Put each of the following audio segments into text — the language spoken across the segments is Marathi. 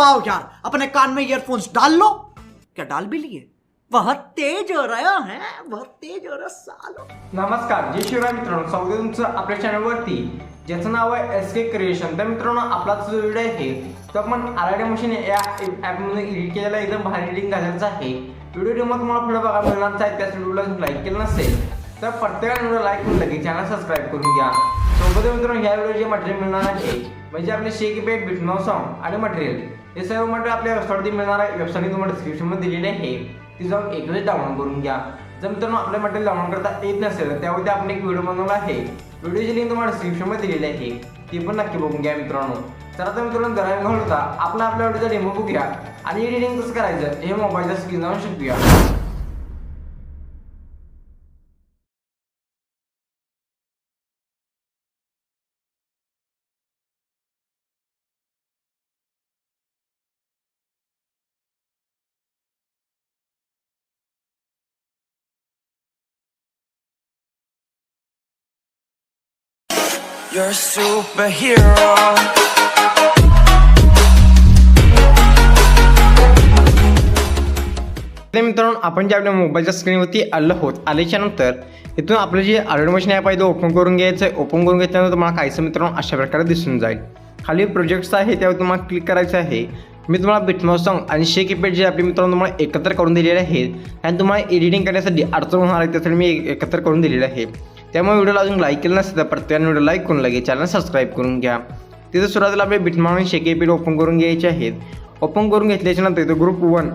आओ यार, अपने कान में ईयरफोन्स डाल लो। क्या डाल भी लिए? बहुत तेज हो रहा है बहुत तेज हो रहा सालो। नमस्कार, जय शिवराय मित्रांनो, स्वागत आहे तुमचं आपल्या चॅनलवरती। ज्याचं नाव आहे एस के क्रिएशन तर मित्रांनो, आपला जो व्हिडिओ आहे तो आपण आराडे मशीन या ॲपमधून एडिट केलेला एकदम भारी एडिटिंग घालायचं आहे. व्हिडिओ जेव्हा तुम्हाला पुढे बघा मिळणार आहे त्याच व्हिडिओला लाईक केलं नसेल, तर प्रत्येकाने व्हिडिओ लाईक करून लगेच चॅनल सबस्क्राईब करून घ्या. सोबत मित्रांनो, ह्या व्हिडिओचे मटेरियल मिळणार आहे, म्हणजे आपले शेक बेट बिटनो सॉन्ग आणि मटेरियल हे सर्व मटेरियल आपल्या वेबसाईटवरती मिळणार आहे. वेबसाईट तुम्हाला डिस्क्रिप्शनमध्ये दिलेली आहे. ती जाऊन एक वेळेस डाउनलोड करून घ्या. जर मित्रांनो आपल्या मटेरियल डाउनलोड करता येत नसेल तर त्यावरती आपण एक व्हिडिओ बनवला आहे. व्हिडिओची लिंक तुम्हाला डिस्क्रिप्शनमध्ये दिलेली आहे. ती पण नक्की बघून घ्या मित्रांनो. तर आता मित्रांनो घरा घालून होता आपला आपल्या व्हिडिओचा डेमो बघूया. आणि एडिटिंग कसं करायचं हे मोबाईलच्या स्क्रीन जाऊन शिकूया. You're a superhero. मित्रांनो आपण जे आपल्या मोबाईलच्या स्क्रीनवरती आलं होत आल्याच्यानंतर इथून आपलं जे मशीन ॲप आहे ते ओपन करून घ्यायचं आहे. ओपन करून घेतल्यानंतर तुम्हाला काहीसं मित्रांनो अशा प्रकारे दिसून जाईल. खाली प्रोजेक्ट्स आहे त्यावर तुम्हाला क्लिक करायचं आहे. मी तुम्हाला बिटमॉस सॉंग आणि शेक इफेक्ट जे आपले मित्रांनो तुम्हाला एकत्र करून दिलेले आहेत आणि तुम्हाला एडिटिंग करण्यासाठी अडचण होणार आहे त्यासाठी मी एकत्र करून दिलेले आहे. त्यामुळे व्हिडिओला अजून लाईक केलं नसेल तर प्रत्येकाने व्हिडिओ लाईक करून लगेच चॅनल सबस्क्राईब करून घ्या. तिथे सुरुवातीला आपले बिटमॉन शेके शेक ओपन करून घ्यायचे आहेत. ओपन करून घेतल्याच्या नंतर इथं ग्रुप वन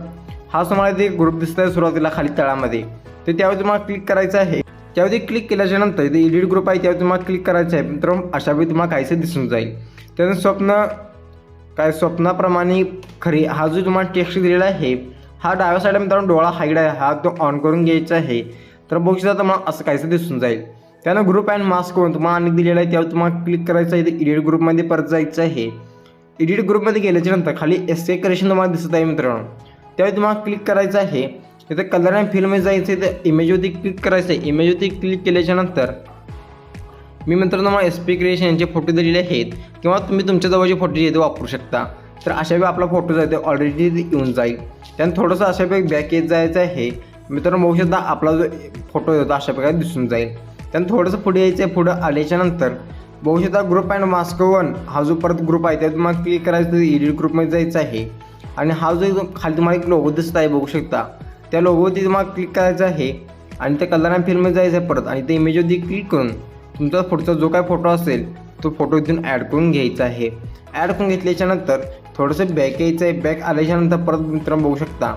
हा तुम्हाला ते ग्रुप दिसत आहे सुरुवातीला खाली तळामध्ये. तर त्यावर तुम्हाला क्लिक करायचं आहे. त्यावरती क्लिक केल्याच्यानंतर इथे एडिट ग्रुप आहे त्यावर तुम्हाला क्लिक करायचं आहे. तर अशा वेळी तुम्हाला काहीसे दिसून जाईल. त्यानंतर स्वप्न काय स्वप्नाप्रमाणे खरी हा जो तुम्हाला टेक्स्ट दिलेला आहे हा डाव्या साईडला मित्रांनो डोळा हाईड आहे हा तो ऑन करून घ्यायचा आहे. तर बघू शकता तुम्हाला असं काहीसं दिसून जाईल. त्यानं ग्रुप अँड मास्क म्हणून तुम्हाला आणि दिलेला आहे त्यावर तुम्हाला क्लिक करायचं आहे एडिट ग्रुपमध्ये परत जायचं आहे. एडिट ग्रुपमध्ये गेल्याच्यानंतर खाली एस ए करेक्शन तुम्हाला दिसत आहे मित्रांनो. त्यावेळी तुम्हाला क्लिक करायचं आहे. तिथे कलर अँड फिल्म जायचं आहे तर इमेजवरती क्लिक करायचं आहे. इमेजवरती क्लिक केल्याच्यानंतर मी मित्रांनो मला एस पी क्रिएशन यांचे फोटो दिलेले आहेत किंवा तुम्ही तुमच्या जवळचे फोटो जे ते वापरू शकता. तर अशा वेळी आपला फोटो जो आहे ते ऑलरेडी येऊन जाईल. त्यानं थोडंसं अशा वेळी बॅक येत जायचं आहे. मित्रांनो बघू शकता आपला जो फोटो येतो अशा प्रकारे दिसून जाईल. त्यानं थोडंसं पुढे यायचं आहे पुढं आल्याच्यानंतर. ग्रुप अँड मास्क वन हा जो परत ग्रुप आहे त्यात तुम्हाला क्लिक करायचं एडिट ग्रुपमध्ये जायचं आहे. आणि हा जो एकदम खाली तुम्हाला एक लोगो दिसत आहे बघू शकता. त्या लोगोवरती तुम्हाला क्लिक करायचं आहे. आणि त्या कलर अँड फिल्ममध्ये जायचं आहे परत. आणि त्या इमेजवरती क्लिक करून तुमचा पुढचा जो काय फोटो असेल तो फोटो इथून ॲड करून घ्यायचा आहे. ॲड करून घेतल्याच्यानंतर थोडंसं बॅक यायचं आहे बॅक आल्याच्यानंतर परत मित्रांनो बघू शकता.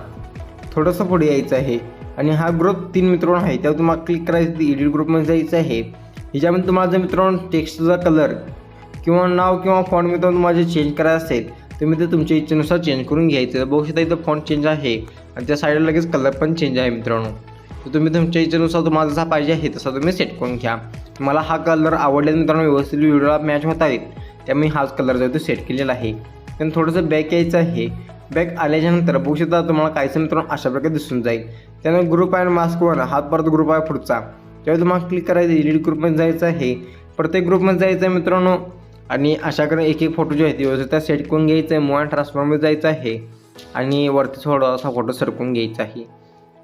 थोडंसं पुढे यायचं आहे. आणि हा ग्रुप तीन मित्रांनो आहे. त्यावर तुम्हाला क्लिक करायचं एडिट ग्रुपमध्ये जायचं आहे. ह्याच्यामध्ये तुम्हाला जर मित्रांनो टेक्स्टचा कलर किंवा नाव किंवा फॉन्ट मित्रांनो तुम्हाला जे चेंज करायचं असेल तुम्ही ते तुमच्या इच्छेनुसार चेंज करून घ्यायचं बघू शकता इथं फॉन्ट चेंज आहे आणि त्या साईडला लगेच कलर पण चेंज आहे मित्रांनो. तर तुम्ही तुमच्या इच्छेनुसार तुम्हाला जसा पाहिजे आहे तसा तुम्ही सेट करून घ्या. मला हा कलर आवडला मित्रांनो व्यवस्थित व्हिडिओला मॅच होत आहेत. त्यामुळे हाच कलर जो आहे तो सेट केलेला आहे. पण थोडंसं बॅक यायचं आहे. बॅक आल्याच्यानंतर बघू तुम्हाला काहीसं मित्रांनो अशा प्रकारे दिसून जाईल. त्यानंतर ग्रुप अँड मास्क वन हात परत ग्रुप आहे पुढचा. त्यावेळी तुम्हाला क्लिक करायचं एडिट ग्रुपमध्ये जायचं आहे. प्रत्येक ग्रुपमध्ये जायचं आहे मित्रांनो. आणि अशाकडे एक एक फोटो जे आहेत ते व्यवस्थित त्या सेट करून घ्यायचं आहे. मोबाईल ट्रान्सफॉर्ममध्ये जायचं आहे. आणि वरती थोडा असा फोटो सरकून घ्यायचा आहे.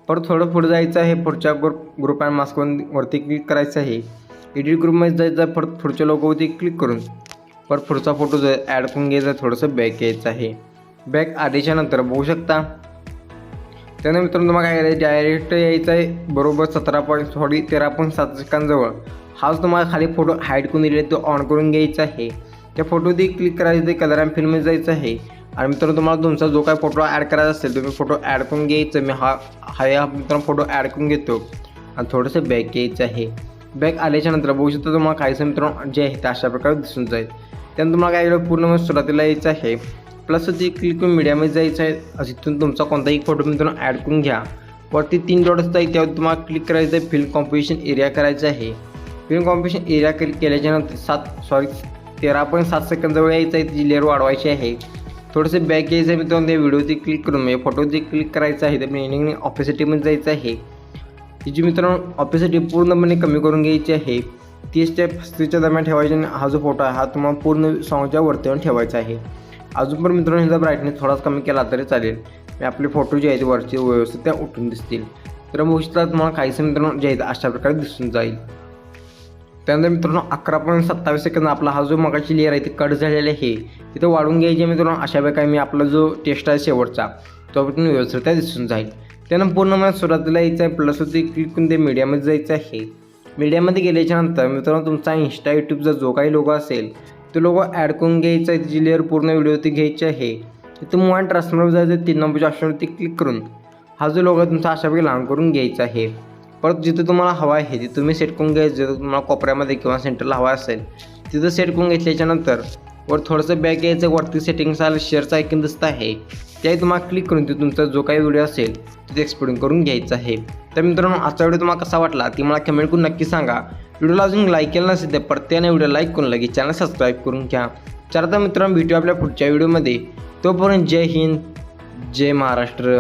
परत थोडं पुढे जायचं आहे. पुढच्या ग्रुप ग्रुप अँड मास्क वरती क्लिक करायचं आहे. एडिट ग्रुपमध्ये जायचं आहे. परत पुढच्या लोगोवरती क्लिक करून. परत पुढचा फोटो जो ॲड करून घ्यायचा थोडंसं बॅक घ्यायचं आहे. बॅक आदेशानंतर बघू शकता. त्यानंतर मित्रांनो तुम्हाला काय करायचं? डायरेक्ट यायचं आहे. बरोबर सतरा पॉईंट सॉरी तेरा पॉईंट सात सेकंदजवळ. हाच तुम्हाला खाली फोटो हाईड करून दिले तो ऑन करून घ्यायचा आहे. त्या फोटोवरती क्लिक करायचं ते कलर अँड फिल्म जायचं आहे. आणि मित्रांनो तुम्हाला तुमचा जो काय फोटो ॲड करायचा असेल तुम्ही फोटो ॲड करून घ्यायचं. मी हा हा या मित्रांनो फोटो ॲड करून घेतो. आणि थोडंसं बॅक घ्यायचं आहे. बॅक आल्याच्यानंतर बघू शकता तुम्हाला काहीसं मित्रांनो जे आहे ते अशा प्रकारे दिसून जाईल. त्यानंतर तुम्हाला काय पूर्ण सुरुवातीला यायचं आहे. प्लस ती क्लिक करून मीडियामध्ये जायचं आहे असे तिथून तुमचा कोणताही फोटो मित्रांनो ॲड करून घ्या. वरती तीन डॉट्स आहे त्यावर तुम्हाला क्लिक करायचं आहे फिल्म कॉम्पिटिशन एरिया करायचं आहे. फिल्म कॉम्पिटिशन एरिया क्लिक केल्याच्यानंतर सात सॉरी तेरा पॉईंट सात सेकंदजवळ यायचं आहे ती लेअर वाढवायची आहे. थोडंसं बॅक यायचं आहे मित्रांनो त्या व्हिडिओवरती क्लिक करून म्हणजे फोटोवरती क्लिक करायचं आहे तर मेनिंग म्हणजे ऑफिसिटीमध्ये जायचं आहे. तिची मित्रांनो ऑफिसिटी पूर्णपणे कमी करून घ्यायची आहे. तीस ते पस्तीसच्या दरम्यान ठेवायची आणि हा जो फोटो आहे हा तुम्हाला पूर्ण सॉंगच्या वरती ठेवायचा आहे. अजून पण मित्रांनो ह्याचा ब्राईटनेस थोडाच कमी केला तरी चालेल. मी आपले फोटो जे आहेत वरचे व्यवस्थित त्या उठून दिसतील. तर भविष्यात तुम्हाला काहीसे मित्रांनो जे आहेत अशा प्रकारे दिसून जाईल. त्यानंतर मित्रांनो अकरा पॉईंट सत्तावीस सेकंद आपला हा जो मगाची लेअर आहे ती कट झालेला आहे. तिथं वाढून घ्यायचे मित्रांनो अशा प्रकारे मी आपला जो टेस्ट आहे शेवटचा तो पण व्यवस्थित दिसून जाईल. त्यानं पूर्ण मला सुरुवातीला यायचं आहे प्लस होते क्लिक करून ते मीडियामध्ये जायचं आहे. मीडियामध्ये गेल्याच्यानंतर मित्रांनो तुमचा इंस्टा यूट्यूबचा जो काही लोगो असेल तो लोगो ॲड करून घ्यायचा आहे. त्याची लेअर पूर्ण व्हिडिओवरती घ्यायची आहे. तिथं मूव अँड ट्रान्सफर जायचं तीन नंबरच्या ऑप्शनवरती क्लिक करून हा जो लोगो तुमचा अशापैकी लहान करून घ्यायचा आहे. परत जिथं तुम्हाला हवा आहे ते तुम्ही सेट करून घ्यायचं जिथं तुम्हाला कोपऱ्यामध्ये किंवा सेंटरला हवा असेल तिथं सेट करून घेतल्याच्यानंतर वर थोडंसं बॅक यायचं वरती सेटिंग्स आलं शेअरचं ऐकून दिसत आहे. त्याही तुम्हाला क्लिक करून ते तुमचा जो काही व्हिडिओ असेल तिथे एक्सपोर्टिंग करून घ्यायचा आहे. तर मित्रांनो आजचा व्हिडिओ तुम्हाला कसा वाटला ती मला कमेंट करून नक्की सांगा. व्हिडिओला अजून लाईक केलं नसेल तर प्रत्येकाने व्हिडिओ लाईक करून लगेच चॅनल सबस्क्राईब करून घ्या तर मित्रांनो भेटू आपल्या पुढच्या व्हिडिओमध्ये तोपर्यंत जय हिंद जय महाराष्ट्र.